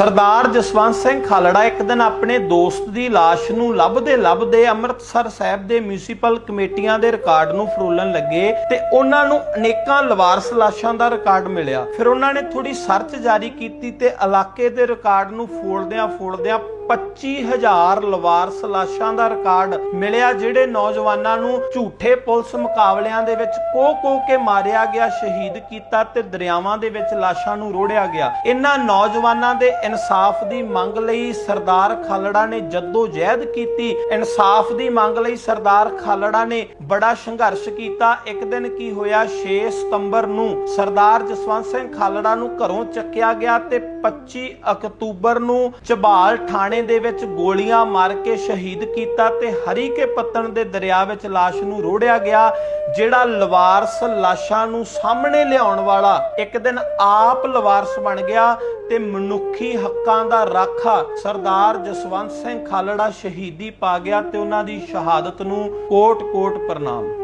ਸਰਦਾਰ ਜਸਵੰਤ ਸਿੰਘ ਖਾਲੜਾ ਇੱਕ ਦਿਨ ਆਪਣੇ ਦੋਸਤ ਦੀ ਲਾਸ਼ ਨੂੰ ਲੱਭਦੇ ਲੱਭਦੇ ਅੰਮ੍ਰਿਤਸਰ ਸਾਹਿਬ ਦੇ ਮਿਊਨਿਸਪਲ ਕਮੇਟੀਆਂ ਦੇ ਰਿਕਾਰਡ ਨੂੰ ਫਰੋਲਣ ਲੱਗੇ ਤੇ ਉਹਨਾਂ ਨੂੰ ਅਨੇਕਾਂ ਲਵਾਰਸ ਲਾਸ਼ਾਂ ਦਾ ਰਿਕਾਰਡ ਮਿਲਿਆ। ਫਿਰ ਉਹਨਾਂ ਨੇ ਥੋੜੀ ਸਰਚ ਜਾਰੀ ਕੀਤੀ ਤੇ ਇਲਾਕੇ ਦੇ ਰਿਕਾਰਡ ਨੂੰ ਫੋਲਦਿਆਂ ਫੋਲਦਿਆਂ 25000 ਲਵਾਰਸ ਲਾਸ਼ਾਂ ਦਾ ਰਿਕਾਰਡ ਮਿਲਿਆ, ਜਿਹੜੇ ਨੌਜਵਾਨਾਂ ਨੂੰ ਝੂਠੇ ਪੁਲਿਸ ਮੁਕਾਬਲਿਆਂ ਦੇ ਵਿੱਚ ਕੋਹ ਕੋਹ ਕੇ ਮਾਰਿਆ ਗਿਆ, ਸ਼ਹੀਦ ਕੀਤਾ ਤੇ ਦਰਿਆਵਾਂ ਦੇ ਵਿੱਚ ਲਾਸ਼ਾਂ ਨੂੰ ਰੋੜਿਆ ਗਿਆ। ਇਹਨਾਂ ਨੌਜਵਾਨਾਂ ਦੇ ਇਨਸਾਫ ਦੀ ਮੰਗ ਲਈ ਸਰਦਾਰ ਖਾਲੜਾ ਨੇ ਜੱਦੋ ਜਹਿਦ ਕੀਤੀ। ਇਨਸਾਫ ਦੀ ਮੰਗ ਲਈ ਸਰਦਾਰ ਖਾਲੜਾ ਨੇ ਬੜਾ ਸੰਘਰਸ਼ ਕੀਤਾ। ਇੱਕ ਦਿਨ ਕੀ ਹੋਇਆ 6 ਸਤੰਬਰ ਨੂੰ ਸਰਦਾਰ ਜਸਵੰਤ ਸਿੰਘ ਖਾਲੜਾ ਨੂੰ ਘਰੋਂ ਚੱਕਿਆ ਗਿਆ ਤੇ 25 ਅਕਤੂਬਰ ਨੂੰ ਚਬਾਲ ਥਾਣੇ ਦੇ ਵਿੱਚ ਗੋਲੀਆਂ ਮਾਰ ਕੇ ਸ਼ਹੀਦ ਕੀਤਾ ਤੇ ਹਰੀਕੇ ਪੱਤਣ ਦੇ ਦਰਿਆ ਵਿੱਚ ਲਾਸ਼ ਨੂੰ ਰੋੜਿਆ ਗਿਆ, ਜਿਹੜਾ ਲਵਾਰਸ ਲਾਸ਼ਾਂ ਨੂੰ ਸਾਹਮਣੇ ਲਿਆਉਣ ਵਾਲਾ ਇੱਕ ਦਿਨ ਆਪ ਲਵਾਰਸ ਬਣ ਗਿਆ ਤੇ ਮਨੁੱਖੀ ਹੱਕਾਂ ਦਾ ਰਾਖਾ ਸਰਦਾਰ ਜਸਵੰਤ ਸਿੰਘ ਖਾਲੜਾ ਸ਼ਹੀਦੀ ਪਾ ਗਿਆ ਤੇ ਉਹਨਾਂ ਦੀ ਸ਼ਹਾਦਤ ਨੂੰ ਕੋਟ-ਕੋਟ ਪ੍ਰਣਾਮ।